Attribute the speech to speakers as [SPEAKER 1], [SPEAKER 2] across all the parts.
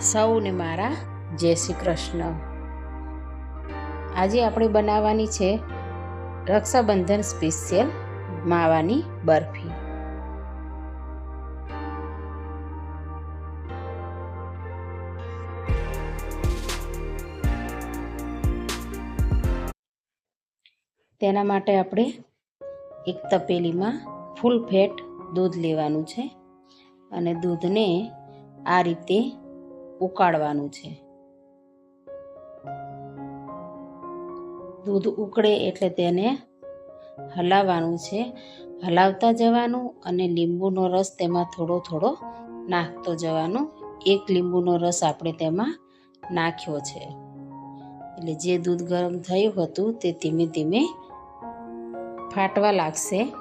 [SPEAKER 1] સૌને મારા જય શ્રી કૃષ્ણ. આજે આપણે બનાવવાની છે રક્ષાબંધન સ્પેશિયલ માવાની બરફી. તેના માટે આપણે એક તપેલીમાં ફૂલ ફેટ દૂધ લેવાનું છે અને દૂધને આ રીતે ઉકાળવાનું છે. દૂધ ઉકળે એટલે તેને હલાવવાનું છે. હલાવતા જવાનું અને લીંબુનો રસ તેમાં થોડો થોડો નાખતો જવાનો. એક લીંબુનો રસ આપણે તેમાં નાખ્યો છે. એટલે જે દૂધ ગરમ થયું હતું તે ધીમે ધીમે ફાટવા લાગશે.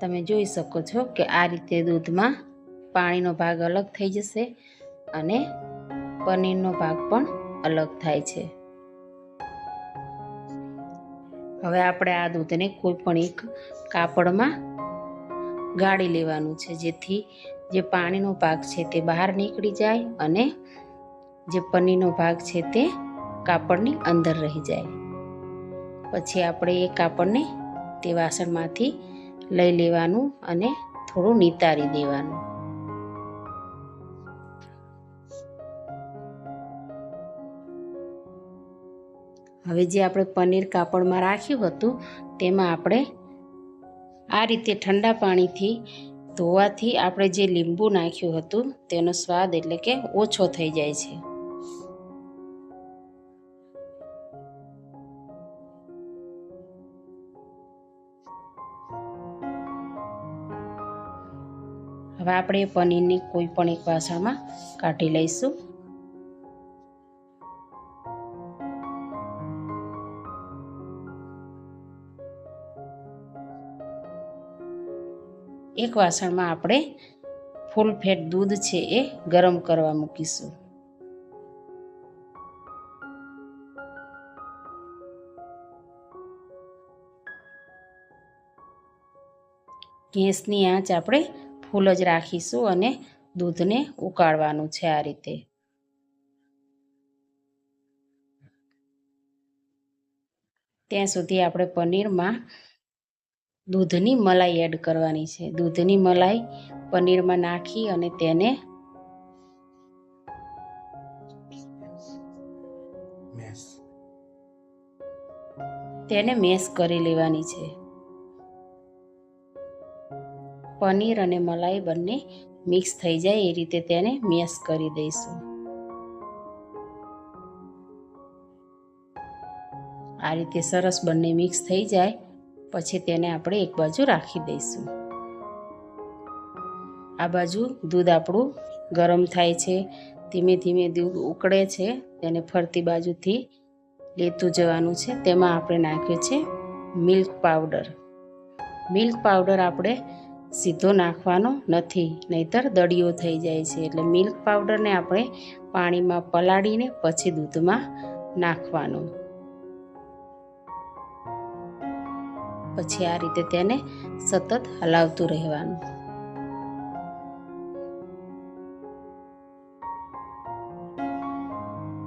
[SPEAKER 1] તમે જોઈ શકો છો કે આ રીતે દૂધમાં પાણીનો ભાગ અલગ થઈ જશે અને પનીરનો ભાગ પણ અલગ થાય છે. હવે આપણે આ દૂધને કોઈ પણ એક કાપડમાં ગાળી લેવાનું છે, જેથી જે પાણીનો ભાગ છે તે બહાર નીકળી જાય અને જે પનીરનો ભાગ છે તે કાપડની અંદર રહી જાય. પછી આપણે એ કાપડને તે વાસણમાંથી લઈ લેવાનું અને થોડું નિતારી દેવાનું. હવે જે આપણે પનીર કાપડમાં રાખ્યું હતું, તેમાં આપણે આ રીતે ઠંડા પાણીથી ધોવાથી આપણે જે લીંબુ નાખ્યું હતું, તેનો સ્વાદ એટલે કે ઓછો થઈ જાય છે. હવે આપણે પનીરની કોઈ પણ એક વાસણમાં કાઢી લઈશું. એક વાસણમાં આપણે ફૂલ ફેટ દૂધ છે એ ગરમ કરવા મૂકીશું. ગેસની આંચ આપણે ફૂલ જ રાખીશું અને દૂધને ઉકાળવાનું છે આ રીતે. ત્યાં સુધી આપણે પનીરમાં દૂધની મલાઈ એડ કરવાની છે. દૂધની મલાઈ પનીરમાં નાખી અને તેને તેને મેશ કરી લેવાની છે. પનીર અને મલાઈ બંને મિક્સ થઈ જાય એ રીતે તેને મેશ કરી દઈશું. આ રીતે સરસ બંને મિક્સ થઈ જાય પછી તેને આપણે એક બાજુ રાખી દઈશું. આ બાજુ દૂધ આપણું ગરમ થાય છે, ધીમે ધીમે દૂધ ઉકળે છે, તેને ફરતી બાજુથી લેતું જવાનું છે. તેમાં આપણે નાખ્યું છે મિલ્ક પાવડર. મિલ્ક પાવડર આપણે સીધો નાખવાનો નથી, નહીતર દળિયો થઈ જાય છે. એટલે મિલ્ક પાવડરને આપણે પાણીમાં પલાળીને પછી દૂધમાં નાખવાનું. પછી આ રીતે તેને સતત હલાવતું રહેવાનું.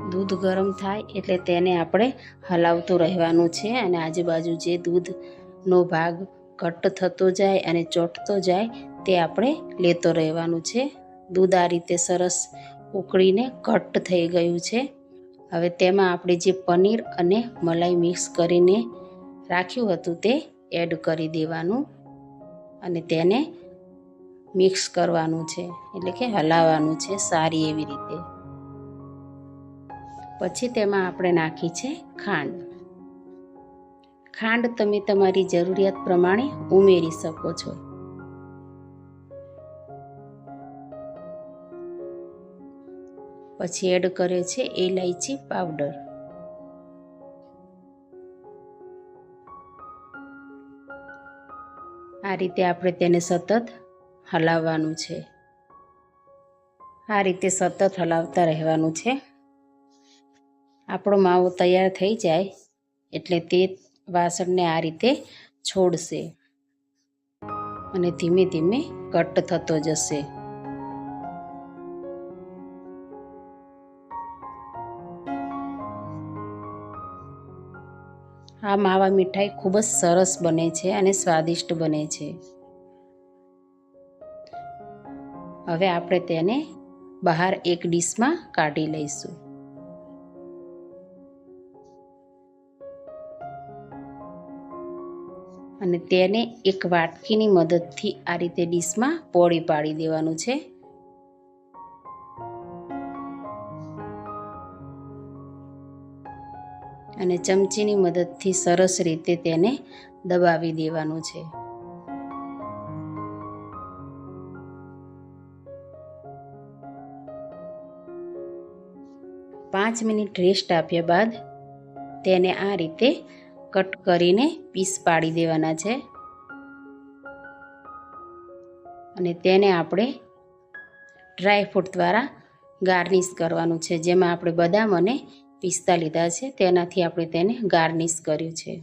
[SPEAKER 1] દૂધ ગરમ થાય એટલે તેને આપણે હલાવતું રહેવાનું છે અને આજુબાજુ જે દૂધનો ભાગ ઘટ્ટ થતો જાય અને ચોંટતો જાય તે આપણે લેતો રહેવાનું છે. દૂધ આ રીતે સરસ ઉકળીને ઘટ્ટ થઈ ગયું છે. હવે તેમાં આપણે જે પનીર અને મલાઈ મિક્સ કરીને રાખ્યું હતું તે એડ કરી દેવાનું અને તેને મિક્સ કરવાનું છે. એટલે કે હલાવવાનું છે સારી એવી રીતે. પછી તેમાં આપણે નાખી છે ખાંડ. ખાંડ તમે તમારી જરૂરિયાત પ્રમાણે ઉમેરી શકો છો. પછી એડ કર્યો છે એલાયચી પાવડર. આ રીતે આપણે તેને સતત હલાવવાનું છે. આ રીતે સતત હલાવતા રહેવાનું છે. આપણો માવો તૈયાર થઈ જાય એટલે તે વાસણને આ રીતે છોડશે અને ધીમે ધીમે કટ થતો જશે. આ માવા મીઠાઈ ખૂબ જ સરસ બને છે અને સ્વાદિષ્ટ બને છે. હવે આપણે તેને બહાર એક ડીશમાં કાઢી લઈશું. અને તેને એક વાટકીની મદદથી આ રીતે ડીશમાં પોળી પાડી દેવાનું છે. અને ચમચીની મદદથી સરસ રીતે તેને દબાવી દેવાનું છે. પાંચ મિનિટ રેસ્ટ આપ્યા બાદ તેને આ રીતે કટ કરીને પીસ પાડી દેવાના છે. અને તેને આપણે ડ્રાયફ્રૂટ દ્વારા ગાર્નિશ કરવાનું છે, જેમાં આપણે બદામ અને પિસ્તા લીધા છે, તેનાથી આપણે તેને ગાર્નિશ કર્યું છે.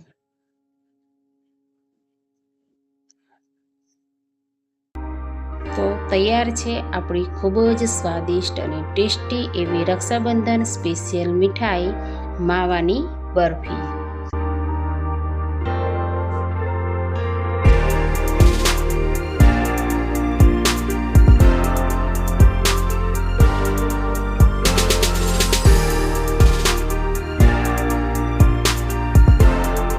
[SPEAKER 1] તો તૈયાર છે આપણી ખૂબ જ સ્વાદિષ્ટ અને ટેસ્ટી એવી રક્ષાબંધન સ્પેશિયલ મીઠાઈ, માવાની બરફી.